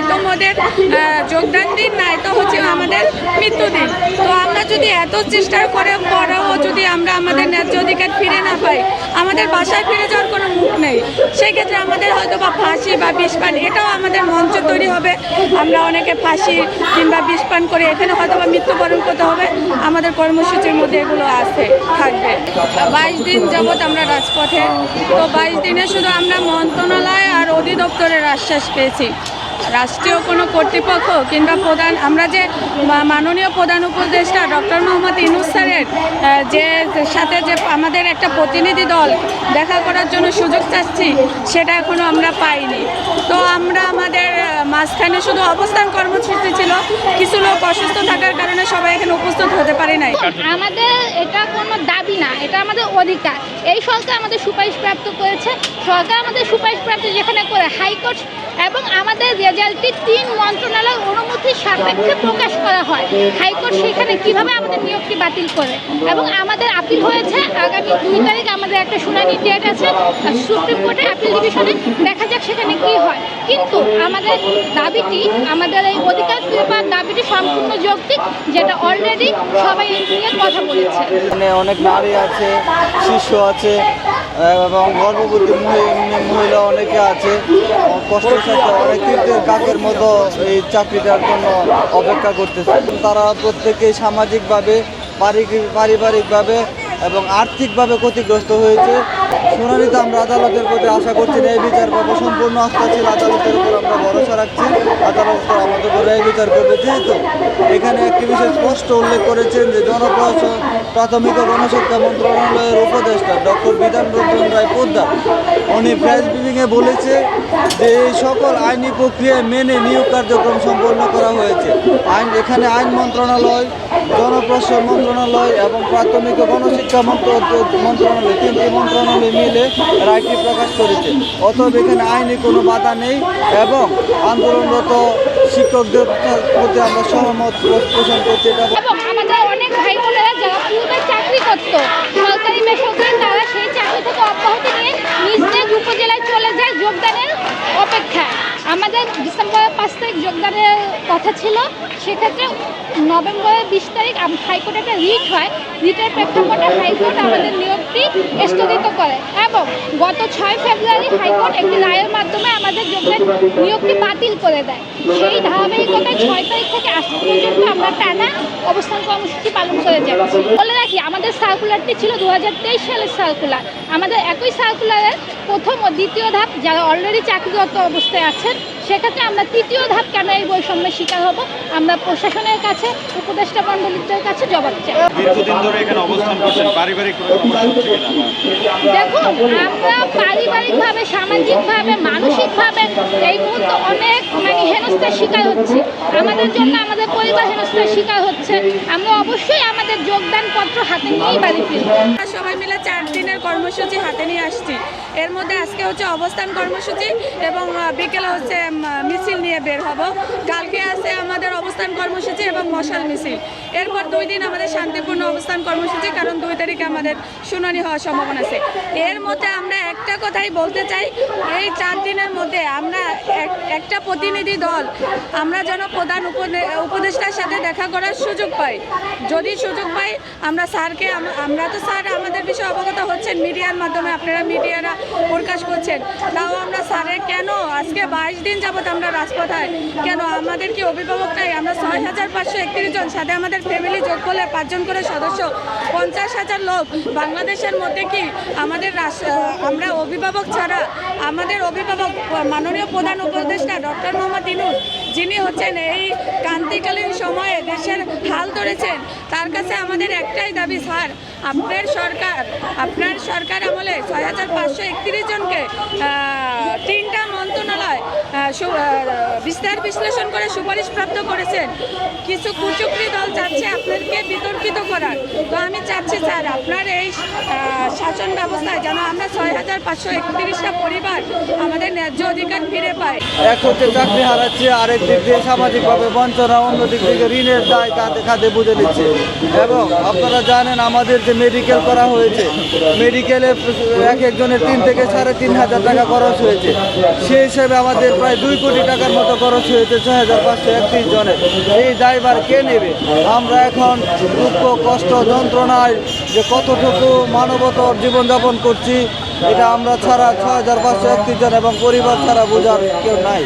হয়তো মোদের যোগদান দিন, নাই তো হচ্ছে আমাদের মৃত্যু দিন তো আমরা যদি এত চেষ্টা করে পরেও যদি আমরা আমাদের ন্যায্য অধিকার ফিরে না পাই, আমাদের বাসায় ফিরে যাওয়ার কোনো মুখ নেই। সেক্ষেত্রে আমাদের হয়তো বা ফাঁসি বা বিষপান, এটাও আমাদের মঞ্চ তৈরি হবে। আমরা অনেকে ফাঁসি কিংবা বিষপান করে এখানে হয়তো বা মৃত্যুবরণ করতে হবে। আমাদের কর্মসূচির মধ্যে এগুলো আছে, থাকবে। বাইশ দিন যাবৎ আমরা রাজপথে। তো বাইশ দিনে শুধু আমরা মন্ত্রণালয় আর অধিদপ্তরের আশ্বাস পেয়েছি। রাষ্ট্রীয় কোনো কর্তৃপক্ষ কিংবা প্রধান, আমরা যে মাননীয় প্রধান উপদেষ্টা ডক্টর মোহাম্মদ ইনুস স্যারের যে সাথে যে আমাদের একটা প্রতিনিধি দল দেখা করার জন্য সুযোগ চাচ্ছি, সেটা এখনও আমরা পাইনি। তো আমরা আমাদের মাঝখানে শুধু অবস্থান কর্মসূচি ছিল, কিছু লোক অসুস্থ থাকার কারণে সবাই এখানে উপস্থিত হতে পারে নাই। আমাদের এটা না, এটা আমাদের অধিকার। এই সরকার আমাদের সুপারিশপ্রাপ্ত করেছে। সরকার আমাদের সুপারিশপ্রাপ্ত যেখানে করে হাইকোর্ট এবং আমাদের রেজাল্টটি তিন মন্ত্রণালয়ের অনুমতির সাপেক্ষে প্রকাশ করা হয়। হাইকোর্ট সেখানে কীভাবে আমাদের নিয়োগটি বাতিল করে? এবং আমাদের আপিল হয়েছে আগামী দুই তারিখ আমাদের একটা শুনানি ডেট আছে সুপ্রিম কোর্টের আপিল ডিভিশনে দেখা যাক সেখানে কি হয়। কিন্তু আমাদের দাবিটি, আমাদের এই অধিকার পাওয়ার দাবিটি সম্পূর্ণ যৌক্তিক, যেটা অলরেডি সবাই নিয়ে কথা বলেছে। এখানে অনেক নারী আছে, শিশু আছে এবং গর্ভবতী মহিলা অনেকে আছে। কষ্টের সাথে অনেক কাকের মতো এই চাকরিটার জন্য অপেক্ষা করতেছে। তারা প্রত্যেকেই সামাজিকভাবে পারিবারিকভাবে এবং আর্থিকভাবে ক্ষতিগ্রস্ত হয়েছে। শুনানিতে আমরা আদালতের প্রতি আশা করছি এই বিচার পাবো সম্পূর্ণ আস্থা ছিল আদালতের উপর আমরা ভরসা রাখছি। আদালত আমাদের উপর এই বিচার করবে। যেহেতু এখানে একটি বিষয় স্পষ্ট উল্লেখ করেছেন যে জনপ্রশাসন, প্রাথমিক ও গণশিক্ষা মন্ত্রণালয়ের উপদেষ্টা ডক্টর বিধান রঞ্জন রায় পোদ্দার, উনি প্রেস ব্রিফিংয়ে বলেছে যে এই সকল আইনি প্রক্রিয়া মেনে নিয়োগ কার্যক্রম সম্পন্ন করা হয়েছে। আইন এখানে আইন মন্ত্রণালয়, জনপ্রশাসন মন্ত্রণালয় এবং প্রাথমিক ও গণশিক্ষা মন্ত্র- মন্ত্রণালয় তিনটি মন্ত্রণালয় মিলে রায়টি প্রকাশ করেছে। অতএব এখানে আইনি কোনো বাধা নেই এবং আন্দোলনরত শিক্ষকদের প্রতি আমরা সহমত পোষণ করছি। এটা তারা সেই চাকরি থেকে অব্যাহতি নিয়ে নিজ উপজেলায় চলে যায় যোগদানের আমাদের ডিসেম্বরের পাঁচ তারিখ যোগদানের কথা ছিল। সেক্ষেত্রে নভেম্বরের বিশ তারিখ হাইকোর্টে একটা রিট হয়। রিটের প্রেক্ষাপটে হাইকোর্ট আমাদের নিয়োগটি স্থগিত করে এবং গত ছয় ফেব্রুয়ারি হাইকোর্ট একটি রায়ের মাধ্যমে আমাদের যোগদান নিয়োগটি বাতিল করে দেয়। সেই ধারাবাহিকতায় ছয় তারিখ থেকে আজ পর্যন্ত আমরা টানা অবস্থান কর্মসূচি পালন করে যাচ্ছি। বলে রাখি, আমাদের সার্কুলারটি ছিল দু হাজার তেইশ সালের সার্কুলার আমাদের একই সার্কুলারের প্রথম ও দ্বিতীয় ধাপ যারা অলরেডি চাকরিরত অবস্থায় আছেন সেক্ষেত্রে আমরা তৃতীয় ধাপ কেন এই বৈষম্যের শিকার হব? আমরা প্রশাসনের কাছে উপদেষ্টা মণ্ডলীদের কাছে জবাব চাই। দীর্ঘদিন ধরে এখানে অবস্থান করছেন পারিবারিক দেখুন আমরা পারিবারিকভাবে সামাজিকভাবে মানসিকভাবে এই মুহূর্তে অনেক মানে হেনস্থার শিকার হচ্ছে। আমাদের জন্য আমাদের পরিবার হেনস্থার শিকার হচ্ছে। আমরা অবশ্যই আমাদের যোগদান পত্র হাতে নিয়েই বাড়ি ফিরবো। সবাই মিলে চার দিনের কর্মসূচি হাতে নিয়ে আসছি। এর মধ্যে আজকে হচ্ছে অবস্থান কর্মসূচি এবং বিকেলে হচ্ছে মিছিল নিয়ে বের হব। কালকে আছে আমাদের অবস্থান কর্মসূচি এবং মশাল মিছিল। এরপর দুই দিন আমাদের শান্তিপূর্ণ অবস্থান কর্মসূচি, কারণ দুই তারিখে আমাদের শুনানি হওয়ার সম্ভাবনা আছে। এর মধ্যে আমরা একটা কথাই বলতে চাই, এই চার দিনের মধ্যে আমরা এক- একটা প্রতিনিধি দল, আমরা যেন প্রধান উপদে- উপদেষ্টার সাথে দেখা করার সুযোগ পাই। যদি সুযোগ পাই, আমরা স্যারকে, আমরা তো স্যার আমাদের বিষয়ে অবগত হচ্ছেন মিডিয়ার মাধ্যমে, আপনারা মিডিয়ারা প্রকাশ করছেন। তাও আমরা স্যারে কেন? আজকে বাইশ দিন যাবত আমরা রাজপথায়। কেন? আমাদের কি অভিভাবক নাই? আমরা ছয় হাজার পাঁচশো একত্রিশ জন, সাথে আমাদের ফ্যামিলি যোগ করলে পাঁচজন করে সদস্য। পঞ্চাশ হাজার লোক বাংলাদেশের মধ্যে কি আমাদের আমরা অভিভাবক ছাড়া, আমাদের অভিভাবক, মাননীয় প্রধান উপদেষ্টা ডক্টর মোহাম্মদ ইনুস যিনি হচ্ছেন এই ক্রান্তিকালীন সময়ে দেশের হাল ধরেছেন, তার কাছে আমাদের একটাই দাবি, স্যার, আপনার সরকার আপনার সরকার আমলে ছয় হাজার পাঁচশো একত্রিশ জনকে বিস্তার বিশ্লেষণ করে সুপারিশ প্রাপ্ত করেছেন। কিছু কুচুকরি দল চাচ্ছে আপনাদেরকে বিতর্কিত করার। তো আমি চাচ্ছি, স্যার, আপনার এই শাসন ব্যবস্থায় যেন আমরা ছয় হাজার পাঁচশো একত্রিশটা পরিবার আমাদের ন্যায্য অধিকার ফিরে পাই এক হচ্ছে চাকরি হারাচ্ছে, আরেক দিক দিয়ে সামাজিকভাবে বঞ্চনা অন্য দিক থেকে ঋণের দায় কাঁধে কাঁধে বুঝে নিচ্ছে। এবং আপনারা জানেন, আমাদের যে মেডিকেল করা হয়েছে মেডিকেলে এক একজনের তিন থেকে সাড়ে তিন হাজার টাকা খরচ হয়েছে। সেই হিসেবে আমাদের প্রায় দুই কোটি টাকার মতো খরচ হয়েছে ছয় হাজার পাঁচশো একত্রিশ জনের। এই ড্রাইভার কে নেবে? আমরা এখন দুঃখ, কষ্ট, যন্ত্রণায় যে কতটুকু মানবতর জীবনযাপন করছি, এটা আমরা ছাড়া ছয় হাজার পাঁচশো একত্রিশ জন এবং পরিবার ছাড়া বোঝার কেউ নাই।